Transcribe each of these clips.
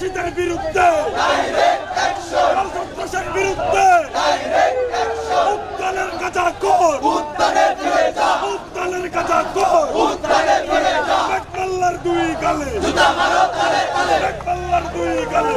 খুরশিদের বিরুদ্ধে। সন্ত্রাসের বিরুদ্ধে। উত্তালের কাজা কর উত্তালের কাজা কর পাল্লার দুই গালে। পাল্লার দুই গালে।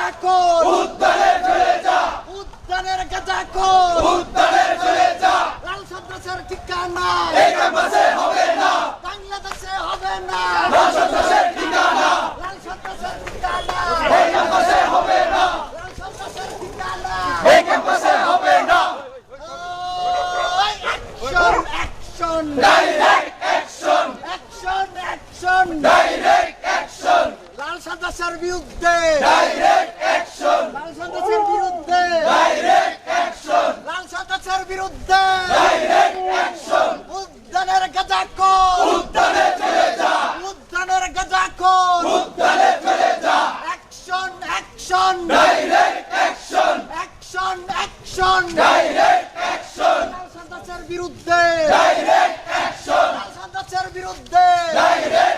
গাঁজা কর। উদ্ধারে চলে যা। উদ্ধারের লাল সন্ত্রাসের ঠিকানা এই হবে বিরুদ্ধে। ডাইরেক্ট অ্যাকশন বিরুদ্ধে। ডাইরেক্ট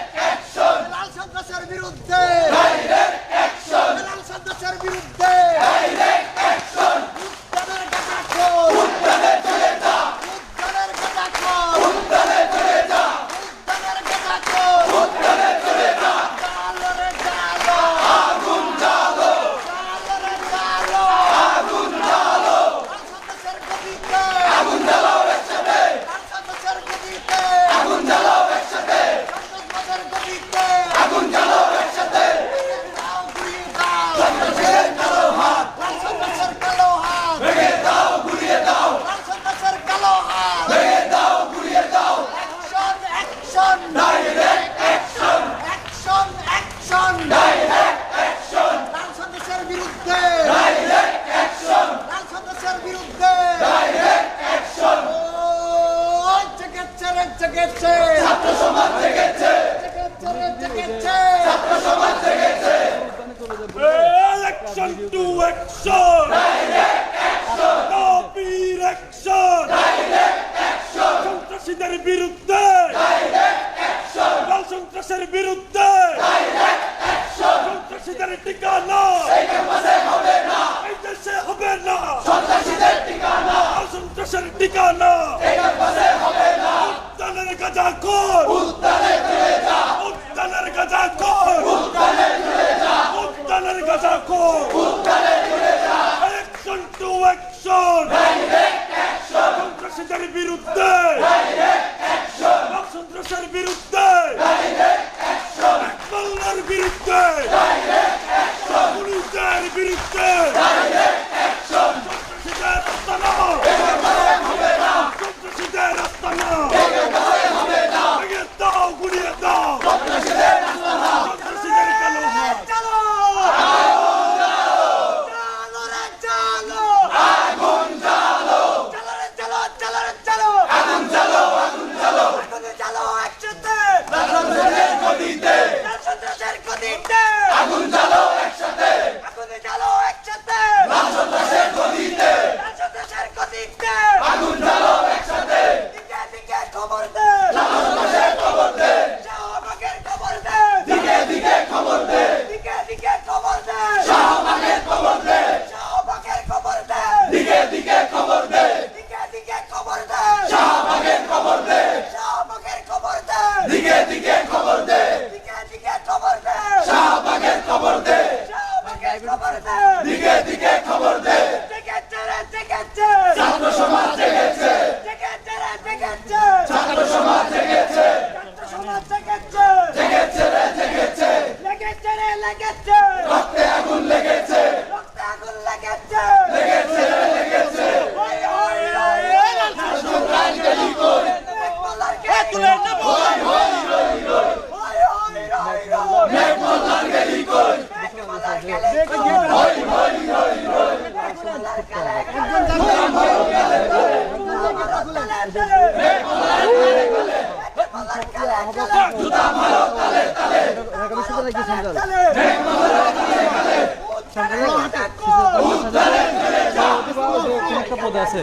জেগেছে ছাত্র সমাজ জেগেছে। ছাত্র সমাজ জেগেছে। Election to action action! Direct action সন্ত্রাসীদের বিরুদ্ধে! ডাইরেক্ট অ্যাকশন মানব সন্ত্রাসের বিরুদ্ধে! ডাইরেক্ট অ্যাকশন বাংলার বিরুদ্ধে! ডাইরেক্ট বিরুদ্ধে! একটা পদে আছে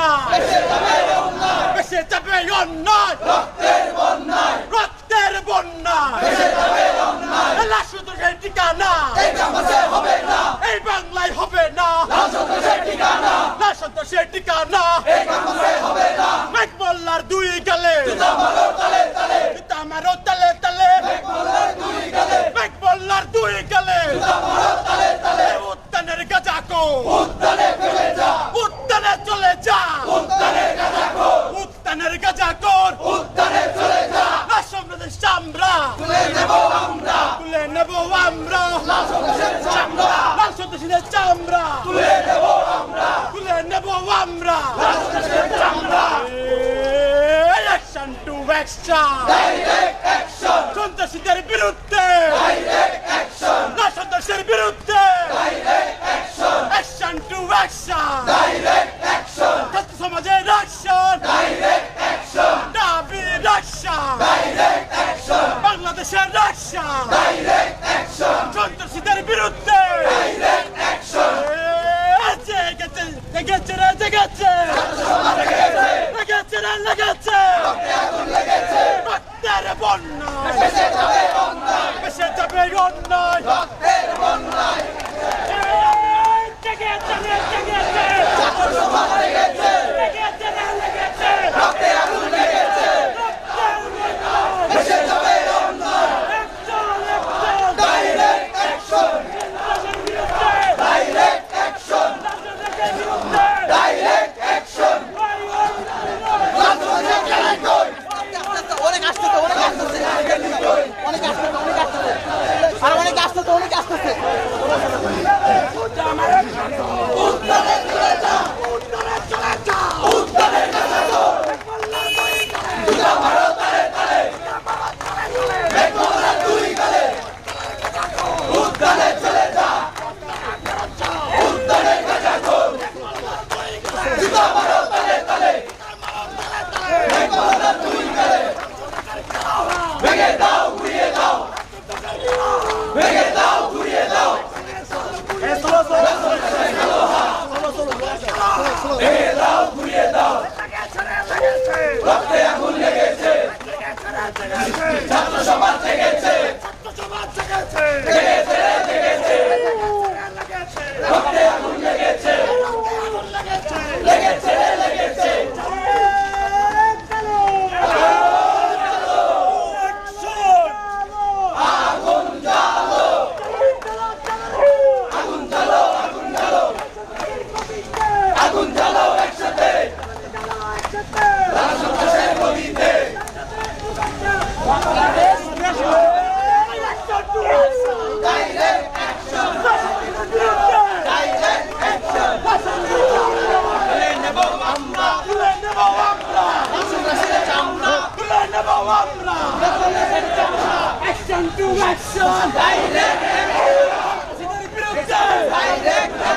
বন্যায় বেশে চাপে অন্যায় রক্তের বন্যায় লাশ শুধু সেই ঠিকানা এই বাংলায় হবে না লাশ শুধু সেই ঠিকানা মেঘমল্লার দুই গেলে লাশনাশের চামড়া। তুলে নেব আমরা। তুলে নেব আমরা। চামড়া। অ্যাকশন টু অ্যাকশন অন্যায় দেশে যাবে অন্যায় দেশে যাবে অন্যায় রক্তের অন্যায় জেগে জেগে জেগে জেগে ছাত্র সমাজে বিরুদ্ধে